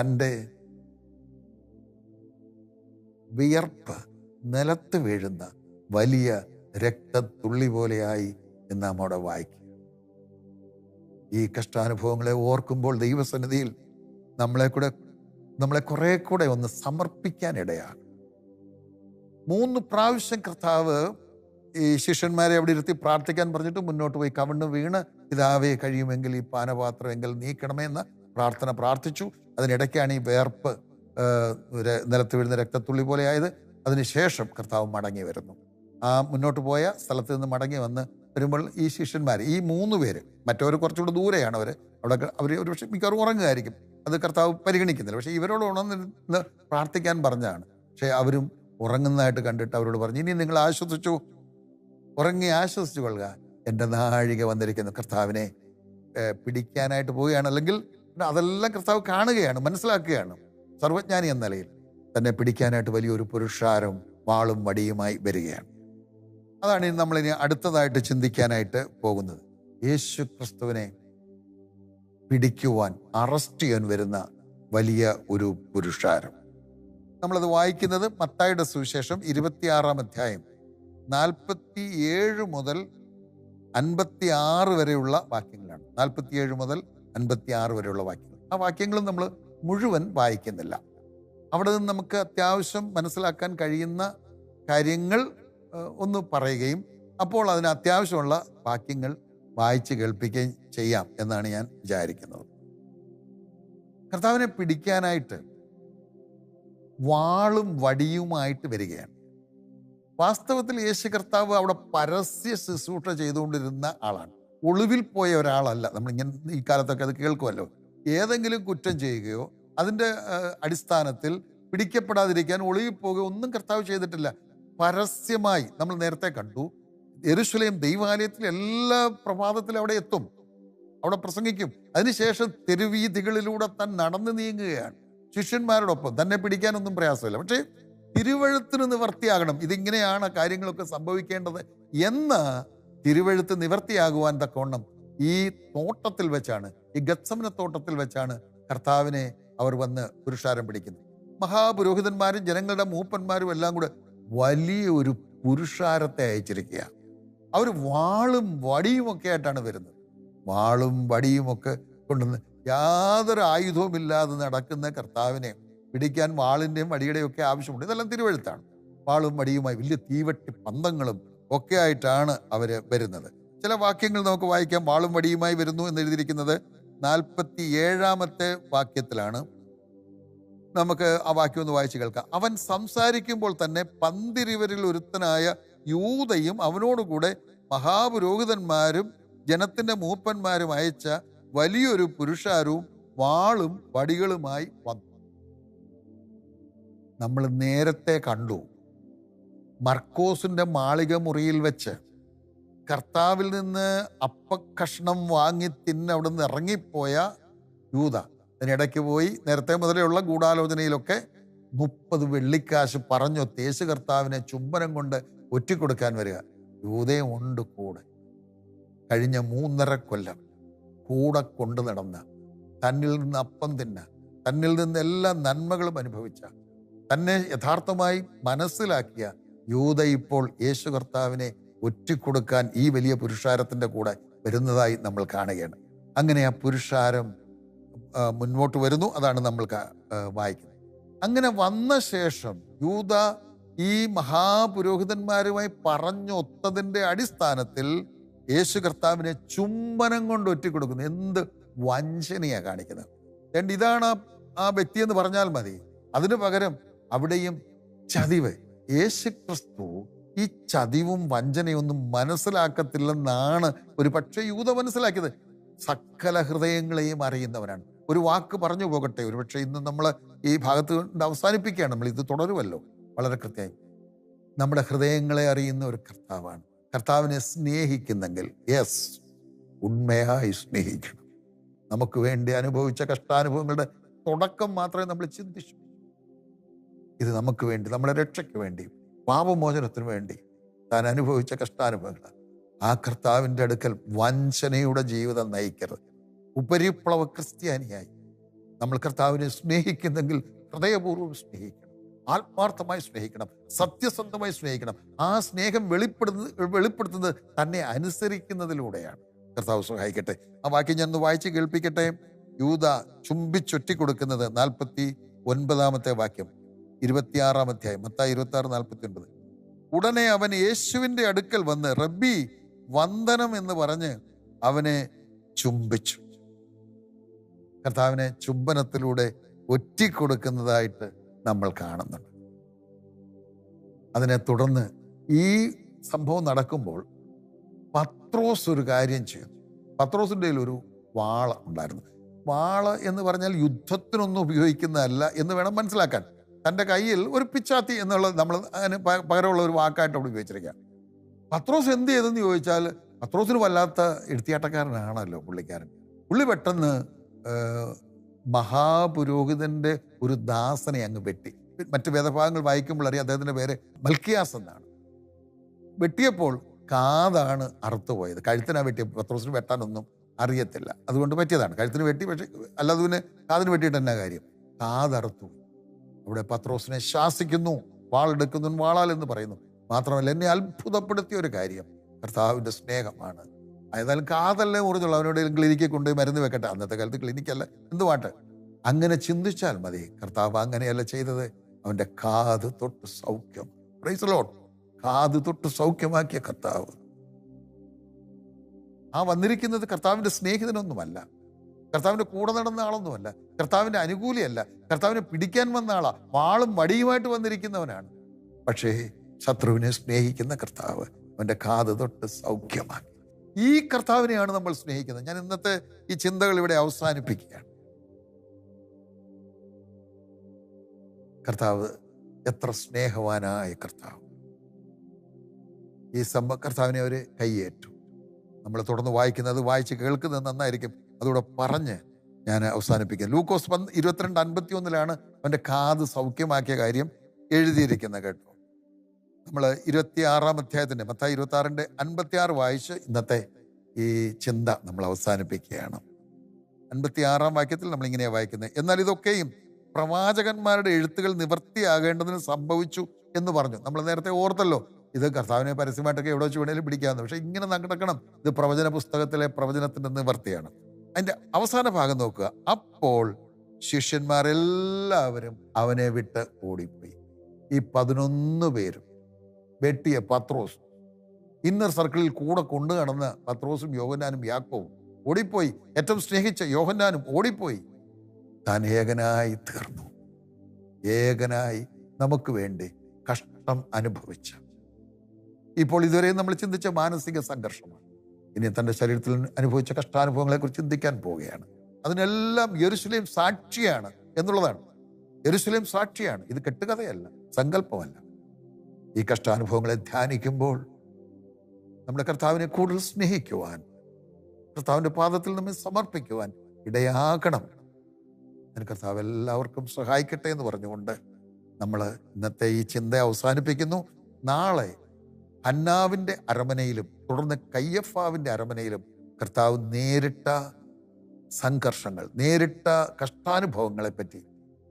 തന്റെ വിയർപ്പ് നിലത്ത് വീഴുന്ന വലിയ രക്തത്തുള്ളി പോലെയായി എന്ന് നാം അവിടെ വായിക്കുക ഈ കഷ്ടാനുഭവങ്ങളെ ഓർക്കുമ്പോൾ ദൈവസന്നിധിയിൽ നമ്മളെ കൂടെ നമ്മളെ കുറെ കൂടെ ഒന്ന് സമർപ്പിക്കാൻ ഇടയാണ് മൂന്ന് പ്രാവശ്യം കർത്താവ് ഈ ശിഷ്യന്മാരെ അവിടെ ഇരുത്തി പ്രാർത്ഥിക്കാൻ പറഞ്ഞിട്ട് മുന്നോട്ട് പോയി. കവിണ്ണ് വീണ് പിതാവേ കഴിയുമെങ്കിൽ ഈ പാനപാത്രം എങ്കിൽ നീക്കണമെന്ന് പ്രാർത്ഥന പ്രാർത്ഥിച്ചു. അതിനിടയ്ക്കാണ് ഈ വേർപ്പ് നിലത്ത് വീഴുന്ന രക്തത്തുള്ളി പോലെ ആയത് അതിനുശേഷം കർത്താവ് മടങ്ങി വരുന്നു. ആ മുന്നോട്ട് പോയ സ്ഥലത്ത് നിന്ന് മടങ്ങി വന്ന് വരുമ്പോൾ ഈ ശിഷ്യന്മാർ ഈ മൂന്ന് പേര് മറ്റവർ കുറച്ചുകൂടെ ദൂരെയാണ് അവർ അവിടെ അവർ ഒരു പക്ഷേ മിക്കവാറും ഉറങ്ങുകയായിരിക്കും അത് കർത്താവ് പരിഗണിക്കുന്നില്ല. പക്ഷേ ഇവരോട് ഉണർന്നിരുന്ന് പ്രാർത്ഥിക്കാൻ പറഞ്ഞതാണ്. പക്ഷേ അവരും ഉറങ്ങുന്നതായിട്ട് കണ്ടിട്ട് അവരോട് പറഞ്ഞു ഇനി നിങ്ങൾ ആശ്വസിച്ചു ഉറങ്ങി ആശ്വസിച്ചു കൊള്ളുക. എന്റെ നാഴിക വന്നിരിക്കുന്നു. കർത്താവിനെ പിടിക്കാനായിട്ട് പോവുകയാണ്. അല്ലെങ്കിൽ അതെല്ലാം കർത്താവ് കാണുകയാണ് മനസ്സിലാക്കുകയാണ്. സർവജ്ഞാനി എന്ന നിലയിൽ. തന്നെ പിടിക്കാനായിട്ട് വലിയൊരു പുരുഷാരം വാളും വടിയുമായി വരികയാണ്. അതാണ് ഇനി നമ്മളിനി അടുത്തതായിട്ട് ചിന്തിക്കാനായിട്ട് പോകുന്നത്. യേശു ക്രിസ്തുവിനെ പിടിക്കുവാൻ അറസ്റ്റ് ചെയ്യാൻ വരുന്ന വലിയ ഒരു പുരുഷാരം. നമ്മളത് വായിക്കുന്നത് മത്തായുടെ സുവിശേഷം ഇരുപത്തിയാറാം അധ്യായം നാൽപ്പത്തി ഏഴ് മുതൽ അൻപത്തി ആറ് വരെയുള്ള വാക്യങ്ങളാണ്. നാൽപ്പത്തിയേഴ് മുതൽ അൻപത്തി ആറ് വരെയുള്ള വാക്യങ്ങൾ. ആ വാക്യങ്ങളും നമ്മൾ മുഴുവൻ വായിക്കുന്നില്ല. അവിടെ നിന്ന് നമുക്ക് അത്യാവശ്യം മനസ്സിലാക്കാൻ കഴിയുന്ന കാര്യങ്ങൾ ഒന്ന് പറയുകയും അപ്പോൾ അതിന് അത്യാവശ്യമുള്ള വാക്യങ്ങൾ വായിച്ച് കേൾപ്പിക്കുകയും ചെയ്യാം എന്നാണ് ഞാൻ വിചാരിക്കുന്നത്. കർത്താവിനെ പിടിക്കാനായിട്ട് വാളും വടിയുമായിട്ട് വരികയാണ്. വാസ്തവത്തിൽ യേശു കർത്താവ് അവിടെ പരസ്യ ശുശ്രൂഷ ചെയ്തുകൊണ്ടിരുന്ന ആളാണ്. ഒളിവിൽ പോയ ഒരാളല്ല. നമ്മൾ ഇങ്ങനെ ഈ കാലത്തൊക്കെ അത് കേൾക്കുമല്ലോ. ഏതെങ്കിലും കുറ്റം ചെയ്യുകയോ അതിന്റെ അടിസ്ഥാനത്തിൽ പിടിക്കപ്പെടാതിരിക്കാൻ ഒളിവിൽ പോകുകയോ ഒന്നും കർത്താവ് ചെയ്തിട്ടില്ല. പരസ്യമായി നമ്മൾ നേരത്തെ കണ്ടു. യെരുശലേം ദൈവാലയത്തിൽ എല്ലാ പ്രഭാതത്തിലും അവിടെ എത്തും. അവിടെ പ്രസംഗിക്കും. അതിനുശേഷം തെരുവീതികളിലൂടെ താൻ നടന്നു നീങ്ങുകയാണ്. ശിഷ്യന്മാരോടൊപ്പം. തന്നെ പിടിക്കാനൊന്നും പ്രയാസമില്ല. പക്ഷേ തിരുവഴുത്തിന് നിവർത്തിയാകണം. ഇതിങ്ങനെയാണ് കാര്യങ്ങളൊക്കെ സംഭവിക്കേണ്ടത് എന്ന് തിരുവഴുത്ത് നിവർത്തിയാകുവാൻ തക്കവണ്ണം ഈ തോട്ടത്തിൽ വെച്ചാണ് ഈ ഗത്സമന തോട്ടത്തിൽ വെച്ചാണ് കർത്താവിനെ അവർ വന്ന് പുരുഷാരം പിടിക്കുന്നു. മഹാപുരോഹിതന്മാരും ജനങ്ങളുടെ മൂപ്പന്മാരും എല്ലാം കൂടെ വലിയ ഒരു പുരുഷാരത്തെ അയച്ചിരിക്കുക അവർ വാളും വടിയും ഒക്കെ ആയിട്ടാണ് വരുന്നത്. വാളും വടിയും ഒക്കെ കൊണ്ടുവന്ന് യാതൊരു ആയുധവുമില്ലാതെ നടക്കുന്ന കർത്താവിനെ പിടിക്കാൻ വാളിന്റെയും വടിയുടെയും ഒക്കെ ആവശ്യമുണ്ട്. ഇതെല്ലാം തിരുവഴുത്താണ്. വാളും വടിയുമായി വലിയ തീവട്ടി പന്തങ്ങളും ഒക്കെ ആയിട്ടാണ് അവർ വരുന്നത്. ചില വാക്യങ്ങൾ നമുക്ക് വായിക്കാം. വാളും വടിയുമായി വരുന്നു എന്ന് എഴുതിയിരിക്കുന്നത് നാൽപ്പത്തി ഏഴാമത്തെ വാക്യത്തിലാണ് നമുക്ക് ആ വാക്യം ഒന്ന് വായിച്ചു കേൾക്കാം. അവൻ സംസാരിക്കുമ്പോൾ തന്നെ പന്തിരിവരിൽ ഒരുത്തനായ യൂതയും അവനോടുകൂടെ മഹാപുരോഹിതന്മാരും ജനത്തിന്റെ മൂപ്പന്മാരും അയച്ച വലിയൊരു പുരുഷാരവും വാളും വടികളുമായി വന്നു. നമ്മൾ നേരത്തെ കണ്ടു. മർക്കോസിന്റെ മാളിക മുറിയിൽ വെച്ച് കർത്താവിൽ നിന്ന് അപ്പക്കഷ്ണം വാങ്ങി തിന്ന് അവിടെ നിന്ന് ഇറങ്ങിപ്പോയ യൂത. അതിനിടയ്ക്ക് പോയി നേരത്തെ മുതലെയുള്ള ഗൂഢാലോചനയിലൊക്കെ മുപ്പത് വെള്ളിക്കാശ് പറഞ്ഞു തേശു കർത്താവിനെ ചുംബനം കൊണ്ട് ഒറ്റിക്കൊടുക്കാൻ വരിക. യൂതയും ഉണ്ട് കൂടെ. കഴിഞ്ഞ മൂന്നര കൊല്ലം കൂടെ കൊണ്ടു നടന്ന തന്നിൽ നിന്ന് അപ്പം തിന്ന തന്നിൽ നിന്ന് എല്ലാ നന്മകളും അനുഭവിച്ച തന്നെ യഥാർത്ഥമായി മനസ്സിലാക്കിയ യൂത ഇപ്പോൾ യേശു കർത്താവിനെ ഒറ്റിക്കൊടുക്കാൻ ഈ വലിയ പുരുഷാരത്തിന്റെ കൂടെ വരുന്നതായി നമ്മൾ കാണുകയാണ്. അങ്ങനെ ആ പുരുഷാരം മുന്നോട്ട് വരുന്നു. അതാണ് നമ്മൾ വായിക്കുന്നത്. അങ്ങനെ വന്ന ശേഷം യൂത ഈ മഹാപുരോഹിതന്മാരുമായി പറഞ്ഞൊത്തതിന്റെ അടിസ്ഥാനത്തിൽ യേശു കർത്താവിനെ ചുംബനം കൊണ്ട് ഒറ്റിക്കൊടുക്കുന്നു. എന്ത് വഞ്ചനയാണ് കാണിക്കുന്നത്. രണ്ട് ഇതാണ് ആ- ആ വ്യക്തി എന്ന് പറഞ്ഞാൽ മതി. അതിനു പകരം അവിടെയും ചതിവ്. യേശു ക്രിസ്തു ഈ ചതിവും വഞ്ചനയൊന്നും മനസ്സിലാക്കത്തില്ലെന്നാണ് ഒരു പക്ഷേ യൂത മനസ്സിലാക്കിയത്. സകല ഹൃദയങ്ങളെയും അറിയുന്നവനാണ്. ഒരു വാക്ക് പറഞ്ഞു പോകട്ടെ. ഒരു പക്ഷേ ഇന്ന് നമ്മൾ ഈ ഭാഗത്ത് കൊണ്ട് അവസാനിപ്പിക്കുകയാണ്. നമ്മൾ ഇത് തുടരുമല്ലോ. വളരെ കൃത്യമായി. നമ്മുടെ ഹൃദയങ്ങളെ അറിയുന്ന ഒരു കർത്താവാണ്. കർത്താവിനെ സ്നേഹിക്കുന്നെങ്കിൽ യെസ് ഉണ്മയായി സ്നേഹിക്കണം. നമുക്ക് വേണ്ടി അനുഭവിച്ച കഷ്ടാനുഭവങ്ങളുടെ തുടക്കം മാത്രമേ നമ്മൾ ചിന്തിച്ചു. ഇത് നമുക്ക് വേണ്ടി നമ്മുടെ രക്ഷയ്ക്ക് വേണ്ടി പാപമോചനത്തിന് വേണ്ടി താൻ അനുഭവിച്ച കഷ്ടാനുഭവങ്ങൾ ആ കർത്താവിന്റെ അടുക്കൽ വഞ്ചനയുടെ ജീവിതം നയിക്കരുത്. ഉപരിപ്ലവ ക്രിസ്ത്യാനിയായി. നമ്മൾ കർത്താവിനെ സ്നേഹിക്കുന്നെങ്കിൽ ഹൃദയപൂർവം സ്നേഹിക്കണം. ആത്മാർത്ഥമായി സ്നേഹിക്കണം. സത്യസന്ധമായി സ്നേഹിക്കണം. ആ സ്നേഹം വെളിപ്പെടുന്ന വെളിപ്പെടുത്തുന്നത് തന്നെ അനുസരിക്കുന്നതിലൂടെയാണ്. കർത്താവ് സഹായിക്കട്ടെ. ആ വാക്യം ഞാൻ ഒന്ന് വായിച്ച് കേൾപ്പിക്കട്ടെ? യൂത ചുംബിച്ചൊറ്റി കൊടുക്കുന്നത് നാൽപ്പത്തി ഒൻപതാമത്തെ വാക്യം. ഇരുപത്തിയാറാം അധ്യായം മത്തായി ഇരുപത്തി ആറ് നാൽപ്പത്തി ഒൻപത് ഉടനെ അവൻ യേശുവിന്റെ അടുക്കൽ വന്ന് റബ്ബി വന്ദനം എന്ന് പറഞ്ഞ് അവനെ ചുംബിച്ചു. കർത്താവിനെ ചുംബനത്തിലൂടെ ഒറ്റിക്കൊടുക്കുന്നതായിട്ട് നമ്മൾ കാണുന്നുണ്ട്. അതിനെ തുടർന്ന് ഈ സംഭവം നടക്കുമ്പോൾ പത്രോസ് ഒരു കാര്യം ചെയ്തു പത്രോസിന്റെ ഒരു വാള ഉണ്ടായിരുന്നു. വാള എന്ന് പറഞ്ഞാൽ യുദ്ധത്തിനൊന്നും ഉപയോഗിക്കുന്നതല്ല എന്ന് വേണം മനസ്സിലാക്കാൻ. തന്റെ കയ്യിൽ ഒരു പിച്ചാത്തി എന്നുള്ളത് നമ്മൾ അതിന് പകരമുള്ള ഒരു വാക്കായിട്ട് അവിടെ ഉപയോഗിച്ചിരിക്കുക പത്രോസ് എന്ത് ചെയ്തെന്ന് ചോദിച്ചാൽ പത്രോസിന് വല്ലാത്ത എടുത്തിയാട്ടക്കാരനാണല്ലോ പുള്ളിക്കാരൻ. പുള്ളി പെട്ടെന്ന് മഹാപുരോഹിതന്റെ ഒരു ദാസനെ അങ്ങ് വെട്ടി. മറ്റ് വേദഭാഗങ്ങൾ വായിക്കുമ്പോൾ അറിയാം അദ്ദേഹത്തിന്റെ പേര് മൽക്കിയാസ് എന്നാണ്. വെട്ടിയപ്പോൾ കാതാണ് അറുത്തുപോയത് കഴുത്തിനാ വെട്ടിയ പത്രോസിന് വെട്ടാനൊന്നും അറിയത്തില്ല. അതുകൊണ്ട് പറ്റിയതാണ്. കഴുത്തിന് വെട്ടി പക്ഷേ അല്ലാതെ പിന്നെ കാതിന് വെട്ടിയിട്ട് എന്നാ കാര്യം? കാതറുത്തു അവിടെ പത്രോസിനെ ശാസിക്കുന്നു വാളെടുക്കുന്നു വാളാൽ എന്ന് പറയുന്നു. മാത്രമല്ല എന്നെ അത്ഭുതപ്പെടുത്തിയ ഒരു കാര്യം കർത്താവിന്റെ സ്നേഹമാണ്. ഏതായാലും കാതല്ലേ മുറിഞ്ഞുള്ളൂ അവനോട് ക്ലിനിക്കിൽ കൊണ്ടുപോയി മരുന്ന് വെക്കട്ടെ. അന്നത്തെ കാലത്ത് ക്ലിനിക്കല്ല എന്തുവാട്ട് അങ്ങനെ ചിന്തിച്ചാൽ മതി. കർത്താവ് അങ്ങനെയല്ല ചെയ്തത്. അവന്റെ കാത് തൊട്ട് സൗഖ്യം. പ്രൈസ് ലോട്ട് കാത് തൊട്ട് സൗഖ്യമാക്കിയ കർത്താവ്. ആ വന്നിരിക്കുന്നത് കർത്താവിന്റെ സ്നേഹിതനൊന്നുമല്ല. കർത്താവിന്റെ കൂടെ നടന്ന ആളൊന്നുമല്ല കർത്താവിന്റെ അനുകൂലിയല്ല. കർത്താവിനെ പിടിക്കാൻ വന്ന ആളാ. വാളും വടിയുമായിട്ട് വന്നിരിക്കുന്നവനാണ്. പക്ഷേ ശത്രുവിനെ സ്നേഹിക്കുന്ന കർത്താവ് അവന്റെ കാത് തൊട്ട് സൗഖ്യമാക്കി. ഈ കർത്താവിനെയാണ് നമ്മൾ സ്നേഹിക്കുന്നത്. ഞാൻ ഇന്നത്തെ ഈ ചിന്തകൾ ഇവിടെ അവസാനിപ്പിക്കുകയാണ്. കർത്താവ് എത്ര സ്നേഹവാനായ കർത്താവ്. ഈ സമ്പ കർത്താവിനെ അവർ കൈയേറ്റു നമ്മൾ തുടർന്ന് വായിക്കുന്നത് വായിച്ച് കേൾക്കുന്നത് നന്നായിരിക്കും. അതുകൂടെ പറഞ്ഞ് ഞാൻ അവസാനിപ്പിക്കാം. ലൂക്കോസ് പന്ത് ഇരുപത്തിരണ്ട് അൻപത്തി ഒന്നിലാണ് അവന്റെ കാത് സൗഖ്യമാക്കിയ കാര്യം എഴുതിയിരിക്കുന്നത് കേട്ടോ. നമ്മൾ ഇരുപത്തി ആറാം അധ്യായത്തിന്റെ മത്തായി ഇരുപത്തി ആറിന്റെ അൻപത്തി ആറ് വായിച്ച് ഇന്നത്തെ ഈ ചിന്ത നമ്മൾ അവസാനിപ്പിക്കുകയാണ്. അൻപത്തി ആറാം വാക്യത്തിൽ നമ്മൾ ഇങ്ങനെയാണ് വായിക്കുന്നത്. എന്നാൽ ഇതൊക്കെയും പ്രവാചകന്മാരുടെ എഴുത്തുകൾ നിവർത്തിയാകേണ്ടതിന് സംഭവിച്ചു എന്ന് പറഞ്ഞു. നമ്മൾ നേരത്തെ ഓർത്തല്ലോ ഇത് കർത്താവിനെ പരസ്യമായിട്ടൊക്കെ എവിടെ വെച്ച് വേണേലും പിടിക്കാമെന്ന് പക്ഷേ ഇങ്ങനെ നടക്കണം. ഇത് പ്രവചന പുസ്തകത്തിലെ പ്രവചനത്തിന്റെ നിവർത്തിയാണ്. അതിന്റെ അവസാന ഭാഗം നോക്കുക. അപ്പോൾ ശിഷ്യന്മാരെല്ലാവരും അവനെ വിട്ട് ഓടിപ്പോയി. ഈ പതിനൊന്ന് പേരും വെട്ടിയ പത്രോസ്. ഇന്നർ സർക്കിളിൽ കൂടെ കൊണ്ടു നടന്ന് പത്രോസും യോഹന്നാനും യാക്കോവും ഓടിപ്പോയി. ഏറ്റവും സ്നേഹിച്ച യോഹന്നാനും ഓടിപ്പോയി. താൻ ഏകനായി തീർന്നു. ഏകനായി നമുക്ക് വേണ്ടി കഷ്ടം അനുഭവിച്ച. ഇപ്പോൾ ഇതുവരെ നമ്മൾ ചിന്തിച്ച മാനസിക സംഘർഷമാണ്. ഇനി തന്റെ ശരീരത്തിൽ അനുഭവിച്ച കഷ്ടാനുഭവങ്ങളെക്കുറിച്ച് ചിന്തിക്കാൻ പോവുകയാണ്. അതിനെല്ലാം യെരുശലേം സാക്ഷിയാണ് എന്നുള്ളതാണ്. യെരുശലേം സാക്ഷിയാണ്. ഇത് കെട്ടുകഥയല്ല സങ്കല്പമല്ല. ഈ കഷ്ടാനുഭവങ്ങളെ ധ്യാനിക്കുമ്പോൾ നമ്മുടെ കർത്താവിനെ കൂടുതൽ സ്നേഹിക്കുവാൻ കർത്താവിന്റെ പാദത്തിൽ നമ്മെ സമർപ്പിക്കുവാൻ ഇടയാകണം. അതിന് കർത്താവ് എല്ലാവർക്കും സഹായിക്കട്ടെ എന്ന് പറഞ്ഞുകൊണ്ട് നമ്മൾ ഇന്നത്തെ ഈ ചിന്ത അവസാനിപ്പിക്കുന്നു. നാളെ ഹന്നാവിന്റെ അരമനയിലും തുടർന്ന് കയ്യഫാവിന്റെ അരമനയിലും കർത്താവ് നേരിട്ട സംഘർഷങ്ങൾ നേരിട്ട കഷ്ടാനുഭവങ്ങളെപ്പറ്റി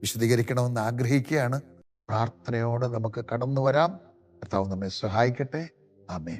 വിശദീകരിക്കണമെന്ന് ആഗ്രഹിക്കുകയാണ്. പ്രാർത്ഥനയോടെ നമുക്ക് കടന്നു വരാം കർത്താവ് നമ്മെ സഹായിക്കട്ടെ. ആമേ